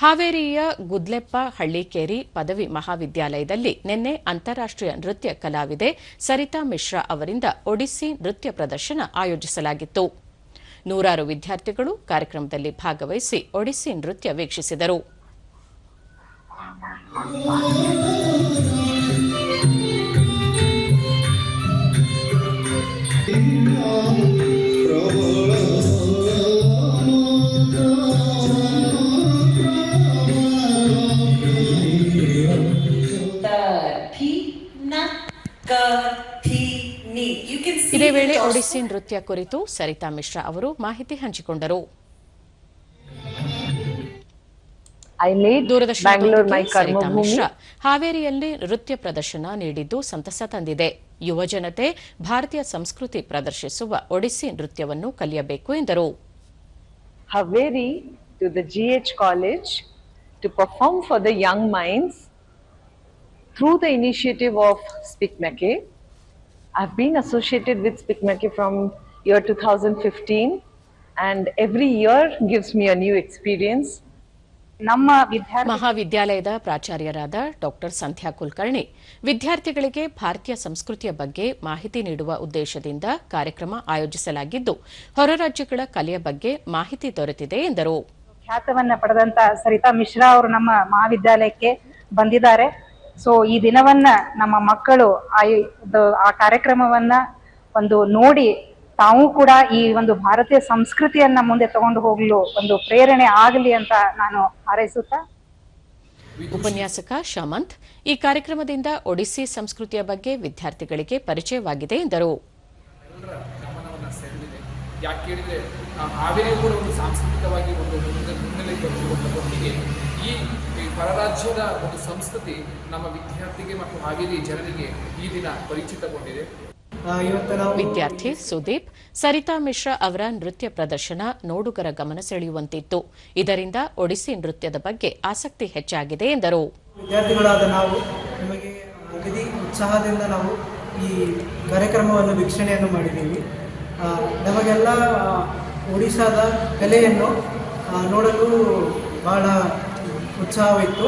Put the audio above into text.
ಹಾವೇರಿಯ ಗುದ್ಲೆಪ್ಪ, ಹಳ್ಳಿಕೇರಿ ಪದವಿ ಮಹಾವಿದ್ಯಾಲಯದಲ್ಲಿ ನಿನ್ನೆ ಅಂತಾರಾಷ್ಟೀಯ ನೃತ್ಯ ಕಲಾವಿದೆ ಸರಿತಾ ಮಿಶ್ರಾ ಅವರಿಂದ ಒಡಿಸ್ಸಿ ನೃತ್ಯ ಪ್ರದರ್ಶನ ಆಯೋಜಿಸಲಾಗಿತ್ತು. ನೂರಾರು ವಿದ್ಯಾರ್ಥಿಗಳು ಕಾರ್ಯಕ್ರಮದಲ್ಲಿ ಭಾಗವಹಿಸಿ ಒಡಿಸ್ಸಿ ನೃತ್ಯ ವೀಕ್ಷಿಸಿದರು. ಧಿ ಇದೇ ವೇಳೆ ಒಡಿಸ್ಸಿ ನೃತ್ಯ ಕುರಿತು ಸರಿತಾ ಮಿಶ್ರಾ ಅವರು ಮಾಹಿತಿ ಹಂಚಿಕೊಂಡರು. ದೂರದರ್ಶನ ಮಿಶ್ರಾ ಹಾವೇರಿಯಲ್ಲಿ ನೃತ್ಯ ಪ್ರದರ್ಶನ ನೀಡಿದ್ದು ಸಂತಸ ತಂದಿದೆ. ಯುವ ಜನತೆ ಭಾರತೀಯ ಸಂಸ್ಕೃತಿ ಪ್ರದರ್ಶಿಸುವ ಒಡಿಸ್ಸಿ ನೃತ್ಯವನ್ನು ಕಲಿಯಬೇಕು ಎಂದರು. Haveri to the GH college to perform for the young minds. Through the initiative of Speakmake. I've been associated with Speakmake from year 2015 and every year gives me a new experience. ನಮ್ಮ ವಿದ್ಯಾರ್ಥಿ ಮಹಾವಿದ್ಯಾಲಯದ ಪ್ರಾಚಾರ್ಯರಾದ doctor ಸಂಧ್ಯಾ ಕುಲಕರ್ಣಿ ವಿದ್ಯಾರ್ಥಿಗಳಿಗೆ ಭಾರತೀಯ ಸಂಸ್ಕೃತಿಯ ಬಗ್ಗೆ ಮಾಹಿತಿ ನೀಡುವ ಉದ್ದೇಶದಿಂದ ಕಾರ್ಯಕ್ರಮ ಆಯೋಜಿಸಲಾಗಿದ್ದು ಹೊರ ರಾಜ್ಯಗಳ ಕಲೆಯ ಬಗ್ಗೆ ಮಾಹಿತಿ ದೊರೆತಿದೆ ಎಂದರು ಖ್ಯಾತವನ್ನ ಪಡೆದಂತ ಸರಿತಾ ಮಿಶ್ರಾ ಅವರು ನಮ್ಮ ಮಹಾವಿದ್ಯಾಲಯಕ್ಕೆ ಬಂದಿದ್ದಾರೆ ಸೊ ಈ ದಿನವನ್ನ ನಮ್ಮ ಮಕ್ಕಳು ಆ ಇದು- ಆ ಕಾರ್ಯಕ್ರಮವನ್ನ ಒಂದು ನೋಡಿ ತಾವು ಕೂಡ ಈ ಒಂದು ಭಾರತೀಯ ಸಂಸ್ಕೃತಿಯನ್ನ ಮುಂದೆ ತಗೊಂಡು ಹೋಗಲು ಒಂದು ಪ್ರೇರಣೆ ಆಗಲಿ ಅಂತ ನಾನು ಹಾರೈಸುತ್ತಾ. ಉಪನ್ಯಾಸಕ ಶಮಂತ್ ಈ ಕಾರ್ಯಕ್ರಮದಿಂದ ಒಡಿಸ್ಸಿ ಸಂಸ್ಕೃತಿಯ ಬಗ್ಗೆ ವಿದ್ಯಾರ್ಥಿಗಳಿಗೆ ಪರಿಚಯವಾಗಿದೆ ಎಂದರು. ಯಾಕೆ ಹೇಳಿದ್ರೆ ಹಾವೇರಿ ಕೂಡ ಒಂದು ಸಾಂಸ್ಕೃತಿಕವಾಗಿ ಒಂದು ಪರರಾಜ್ಯದ ಒಂದು ಸಂಸ್ಕೃತಿ ನಮ್ಮ ವಿದ್ಯಾರ್ಥಿಗೆ ಮತ್ತು ಹಾವೇರಿ ಜನರಿಗೆ ಈ ದಿನ ಪರಿಚಿತಗೊಂಡಿದೆ. ಆ, ಇವತ್ತು ನಾವು ವಿದ್ಯಾರ್ಥಿ ಸುದೀಪ್ ಸರಿತಾ ಮಿಶ್ರಾ ಅವರ ನೃತ್ಯ ಪ್ರದರ್ಶನ ನೋಡುಗರ ಗಮನ ಸೆಳೆಯುವಂತಿತ್ತು. ಇದರಿಂದ ಒಡಿಸಿ ನೃತ್ಯದ ಬಗ್ಗೆ ಆಸಕ್ತಿ ಹೆಚ್ಚಾಗಿದೆ ಎಂದರು. ವಿದ್ಯಾರ್ಥಿಗಳಾದ ನಾವು ನಿಮಗೆ ಅಗದಿ ಉತ್ಸಾಹದಿಂದ ನಾವು ಈ ಕಾರ್ಯಕ್ರಮವನ್ನು ವೀಕ್ಷಣೆಯನ್ನು ಮಾಡಿದ್ದೀವಿ. ನಮಗೆಲ್ಲ ಒಡಿಶಾದ ಕಲೆಯನ್ನು ನೋಡಲು ಬಹಳ উৎসাহ হইতো